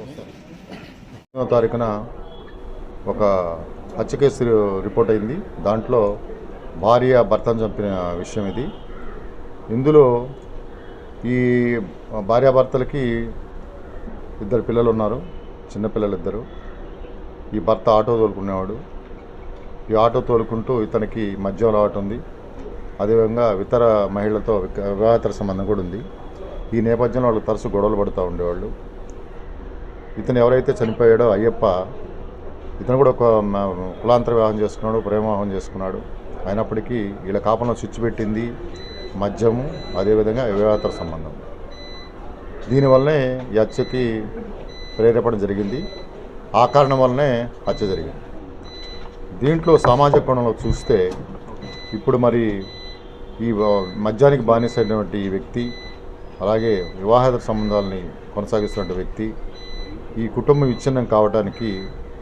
ఎనిమిదవ తారీఖున ఒక హత్య కేసు రిపోర్ట్ అయింది. దాంట్లో భార్య భర్తను చంపిన విషయం ఇది. ఇందులో ఈ భార్యాభర్తలకి ఇద్దరు పిల్లలు ఉన్నారు. చిన్నపిల్లలు ఇద్దరు. ఈ భర్త ఆటో తోలుకునేవాడు. ఈ ఆటో తోలుకుంటూ ఇతనికి మద్యం అలవాటు ఉంది. అదేవిధంగా ఇతర మహిళలతో విక- వివాహేతర సంబంధం కూడా ఉంది. ఈ నేపథ్యంలో వాళ్ళు తరచు గొడవలు పడుతూ ఉండేవాళ్ళు. ఇతను ఎవరైతే చనిపోయాడో అయ్యప్ప ఇతను కూడా ఒక కులాంతర వివాహం చేసుకున్నాడు ప్రేమవాహం చేసుకున్నాడు. అయినప్పటికీ వీళ్ళ కాపంలో స్విచ్ పెట్టింది మద్యము అదేవిధంగా వివాహతర సంబంధం. దీనివల్లనే ఈ హత్యకి ప్రేరేపణ జరిగింది. ఆ కారణం వల్లనే హత్య జరిగింది. దీంట్లో సామాజిక కోణంలో చూస్తే ఇప్పుడు మరి ఈ మద్యానికి బానిసైనటువంటి ఈ వ్యక్తి అలాగే వివాహేతర సంబంధాలని కొనసాగిస్తున్న వ్యక్తి ఈ కుటుంబం విచ్ఛిన్నం కావడానికి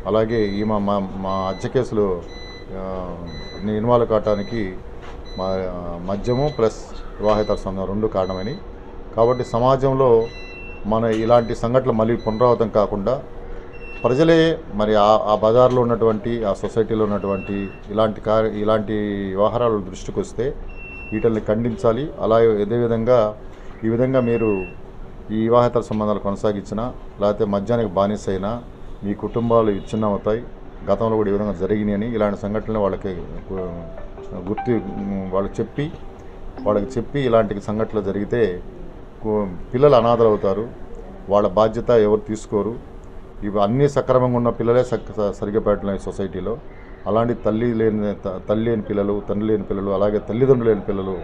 అలాగే ఈ మా మా మా హత్య కేసులో ఇన్వాల్వ్ కావడానికి మా మద్యము ప్లస్ వివాహేతర సంఘం రెండు కారణమని కాబట్టి సమాజంలో మన ఇలాంటి సంఘటనలు మళ్ళీ పునరావృతం కాకుండా ప్రజలే మరి ఆ ఆ బజార్లో ఉన్నటువంటి ఆ సొసైటీలో ఉన్నటువంటి ఇలాంటి కార్య ఇలాంటి వ్యవహారాలు దృష్టికి వస్తే వీటిని ఖండించాలి. అలాగే అదేవిధంగా ఈ విధంగా మీరు ఈ వివాహేతర సంబంధాలు కొనసాగించినా లేకపోతే మద్యానికి బానిసైనా మీ కుటుంబాలు విచ్ఛిన్నమవుతాయి. గతంలో కూడా ఈ విధంగా జరిగినాయని ఇలాంటి సంఘటనలు వాళ్ళకి గుర్తు వాళ్ళకి చెప్పి వాళ్ళకి చెప్పి ఇలాంటి సంఘటనలు జరిగితే పిల్లలు అనాథలు అవుతారు వాళ్ళ బాధ్యత ఎవరు తీసుకోరు. ఇవి అన్నీ సక్రమంగా ఉన్న పిల్లలే సరిగ్గా పెట్టడం ఈ సొసైటీలో. అలాంటి తల్లి లేని త- తల్లి లేని పిల్లలు తండ్రి లేని పిల్లలు అలాగే తల్లిదండ్రులు లేని పిల్లలు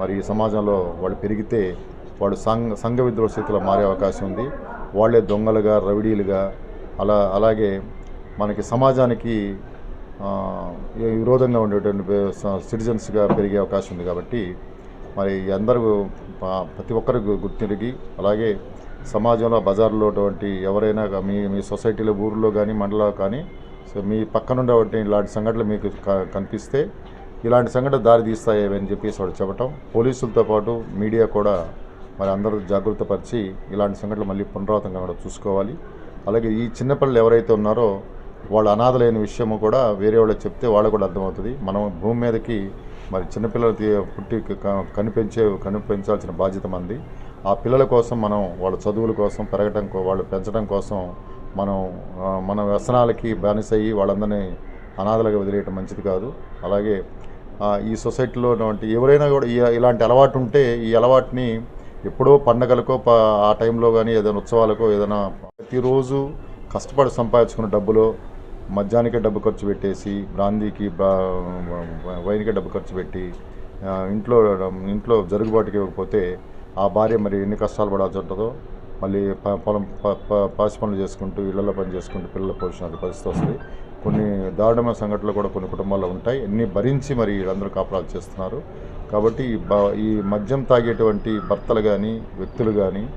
మరి ఈ సమాజంలో వాళ్ళు పెరిగితే వాడు సంఘ సంఘ విద్రోహ స్థితిలో మారే అవకాశం ఉంది. వాళ్ళే దొంగలుగా రవిడీలుగా అలా అలాగే మనకి సమాజానికి విరోధంగా ఉండేటువంటి సిటిజన్స్గా పెరిగే అవకాశం ఉంది కాబట్టి మరి అందరూ ప్రతి ఒక్కరికి గుర్తిరిగి అలాగే సమాజంలో బజార్లో ఉన్నటువంటి ఎవరైనా మీ మీ సొసైటీలో ఊరిలో కానీ మండలంలో కానీ సో మీ పక్కన ఉండేటువంటి ఇలాంటి సంఘటనలు మీకు క- కనిపిస్తే ఇలాంటి సంఘటన దారి తీస్తాయి అని చెప్పేసి వాడు చెప్పటం. పోలీసులతో పాటు మీడియా కూడా మరి అందరూ జాగ్రత్తపరిచి పరిచి ఇలాంటి సంఘటనలు మళ్ళీ పునరావృతం కాకుండా చూసుకోవాలి. అలాగే ఈ చిన్నపిల్లలు ఎవరైతే ఉన్నారో వాళ్ళు అనాథలైన విషయము కూడా వేరే వాళ్ళకి చెప్తే వాళ్ళకు కూడా అర్థమవుతుంది. మనం భూమి మీదకి మరి చిన్నపిల్లలు పుట్టి కనిపించే కనిపించాల్సిన బాధ్యత మంది. ఆ పిల్లల కోసం మనం వాళ్ళ చదువుల కోసం పెరగటం వాళ్ళు పెంచడం కోసం మనం మన వ్యసనాలకి బానిసయ్యి వాళ్ళందరినీ అనాథలుగా వదిలేయటం మంచిది కాదు. అలాగే ఈ సొసైటీలో ఎవరైనా కూడా ఇలాంటి అలవాటు ఉంటే ఈ అలవాటుని ఎప్పుడో పండగలకో ఆ టైంలో కానీ ఏదైనా ఉత్సవాలకో ఏదైనా ప్రతిరోజు కష్టపడి సంపాదించుకున్న డబ్బులో మద్యానికే డబ్బు ఖర్చు పెట్టేసి బ్రాందీకి వైన్కే డబ్బు ఖర్చు పెట్టి ఇంట్లో ఇంట్లో జరుగుబాటుకి ఇవ్వకపోతే ఆ భార్య మరి ఎన్ని కష్టాలు పడాల్సి ఉంటుందో మళ్ళీ ప- పొలం ప- పాసి పనులు చేసుకుంటూ ఇళ్ళలో పని చేసుకుంటూ పిల్లల పోషణ పరిస్థితి వస్తుంది. కొన్ని దారుణమైన సంఘటనలు కూడా కొన్ని కుటుంబాల్లో ఉంటాయి. అన్ని భరించి మరి వీళ్ళందరూ కాపురాలు చేస్తున్నారు. కాబట్టి ఈ బ- ఈ మద్యం తాగేటువంటి భర్తలు కానీ వ్యక్తులు కానీ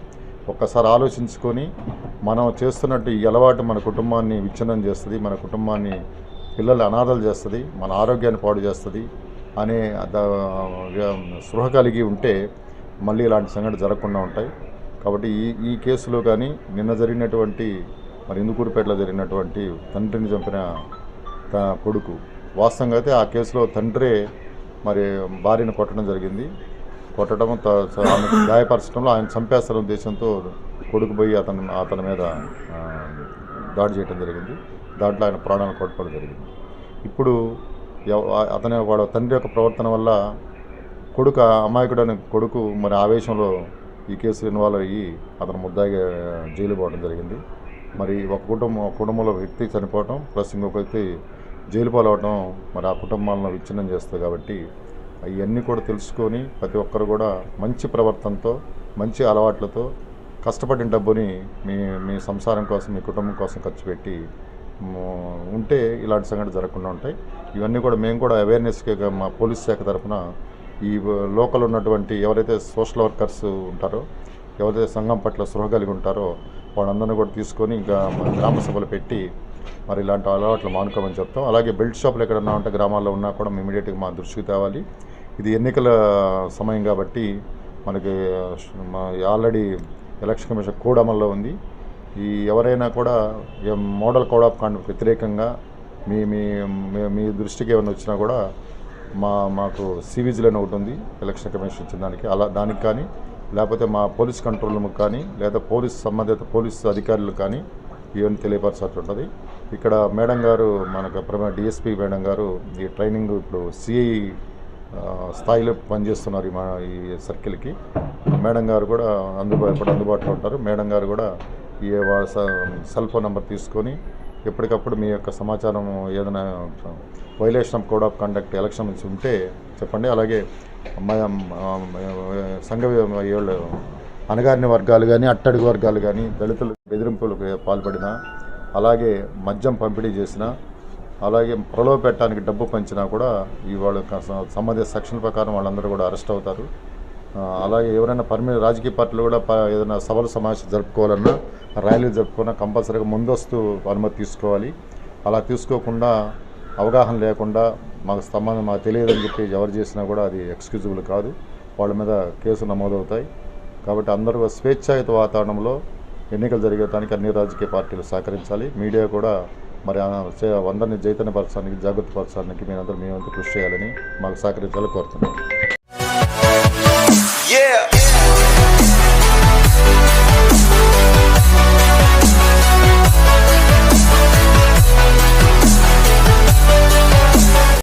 ఒక్కసారి ఆలోచించుకొని మనం చేస్తున్నట్టు ఈ అలవాటు మన కుటుంబాన్ని విచ్ఛిన్నం చేస్తుంది మన కుటుంబాన్ని పిల్లలు అనాథలు చేస్తుంది మన ఆరోగ్యాన్ని పాడు చేస్తుంది అనే స్పృహ కలిగి ఉంటే మళ్ళీ ఇలాంటి సంఘటన జరగకుండా ఉంటాయి. కాబట్టి ఈ ఈ కేసులో కానీ నిన్న జరిగినటువంటి మరి ఇందుకూరుపేటలో జరిగినటువంటి తండ్రిని చంపిన తన కొడుకు. వాస్తవంగా అయితే ఆ కేసులో తండ్రే మరి భార్యను కొట్టడం జరిగింది. కొట్టడం త- గాయపరచడంలో ఆయన చంపేస్తారు ఉద్దేశంతో కొడుకు పోయి అతను అతని మీద దాడి చేయడం జరిగింది. దాంట్లో ఆయన ప్రాణాలు కొట్టడం జరిగింది. ఇప్పుడు ఎవ- అతని వాడు తండ్రి యొక్క ప్రవర్తన వల్ల కొడుకు అమాయకుడు అనే కొడుకు మరి ఆవేశంలో ఈ కేసు ఇన్వాల్వ్ అయ్యి అతను ముద్దాయిగా జైలు పోవడం జరిగింది. మరి ఒక కుటుంబం ఒక కుటుంబంలో వ్యక్తి చనిపోవటం ప్లస్ ఇంకొక వ్యక్తి జైలు పాలవటం మరి ఆ కుటుంబాలను విచ్ఛిన్నం చేస్తుంది కాబట్టి అవన్నీ కూడా తెలుసుకొని ప్రతి ఒక్కరు కూడా మంచి ప్రవర్తనతో మంచి అలవాట్లతో కష్టపడిన డబ్బుని మీ మీ సంసారం కోసం మీ కుటుంబం కోసం ఖర్చు పెట్టి ఉంటే ఇలాంటి సంఘటన జరగకుండా ఉంటాయి. ఇవన్నీ కూడా మేము కూడా అవేర్నెస్కి మా పోలీస్ శాఖ తరఫున ఈ లోకల్ ఉన్నటువంటి ఎవరైతే సోషల్ వర్కర్స్ ఉంటారో ఎవరైతే సంఘం పట్ల స్పృహ కలిగి ఉంటారో వాళ్ళందరినీ కూడా తీసుకొని ఇంకా మన గ్రామ సభలు పెట్టి మరి ఇలాంటి అలవాట్లు మానుకోమని చెప్తాం. అలాగే బెల్ట్ షాపులు ఎక్కడన్నా ఉంటే గ్రామాల్లో ఉన్నా కూడా ఇమీడియట్గా మా దృష్టికి తేవాలి. ఇది ఎన్నికల సమయం కాబట్టి మనకి ఆల్రెడీ ఎలక్షన్ కమిషన్ కోడ్ అమల్లో ఉంది. ఈ ఎవరైనా కూడా మోడల్ కోడ్ ఆఫ్ కాండక్ట్ వ్యతిరేకంగా మీ మీ మీ- మీ దృష్టికి ఏమైనా వచ్చినా కూడా మా మాకు సివిజిల్ అని ఒకటి ఉంది. ఎలక్షన్ కమిషన్ ఇచ్చిన దానికి. అలా దానికి కానీ లేకపోతే మా పోలీస్ కంట్రోల్ కానీ లేదా పోలీస్ సంబంధిత పోలీస్ అధికారులు కానీ ఇవన్నీ తెలియపరచాల్సి ఉంటుంది ఇక్కడ మేడం గారు మనకు ప్రమ డిఎస్పీ మేడం గారు ఈ ట్రైనింగ్ ఇప్పుడు సిఐ స్థాయిలో పనిచేస్తున్నారు ఈ మా ఈ సర్కిల్కి. మేడం గారు కూడా అందుబాటు అందుబాటులో ఉంటారు. మేడం గారు కూడా ఈ వాళ్ళ స- సెల్ ఫోన్ నెంబర్ తీసుకొని ఎప్పటికప్పుడు మీ యొక్క సమాచారం ఏదైనా violation of code of conduct election నుంచి ఉంటే చెప్పండి. అలాగే సంఘ అనగారిన వర్గాలు కానీ అట్టడుగు వర్గాలు కానీ దళితులు బెదిరింపులకు పాల్పడిన అలాగే మద్యం పంపిణీ చేసిన అలాగే ప్రలోభ పెట్టడానికి డబ్బు పంచినా కూడా ఈ వాళ్ళ సంబంధిత సెక్షన్ ప్రకారం వాళ్ళందరూ కూడా అరెస్ట్ అవుతారు. అలాగే ఎవరైనా పర్మి రాజకీయ పార్టీలు కూడా ఏదైనా సభలు సమావేశం జరుపుకోవాలన్నా ర్యాలీలు జరుపుకున్నా కంపల్సరీగా ముందస్తు అనుమతి తీసుకోవాలి. అలా తీసుకోకుండా అవగాహన లేకుండా మాకు సంబంధం మాకు తెలియదని చెప్పి ఎవరు చేసినా కూడా అది ఎక్స్క్యూజబుల్ కాదు. వాళ్ళ మీద కేసు నమోదవుతాయి. కాబట్టి అందరూ స్వేచ్ఛాయుత వాతావరణంలో ఎన్నికలు జరిగేదానికి అన్ని రాజకీయ పార్టీలు సహకరించాలి. మీడియా కూడా మరి అందరినీ చైతన్యపరచడానికి జాగ్రత్త పరచడానికి మీరందరూ మేమంతా కృషి చేయాలని మాకు సహకరించాలని కోరుతున్నాం. Yeah.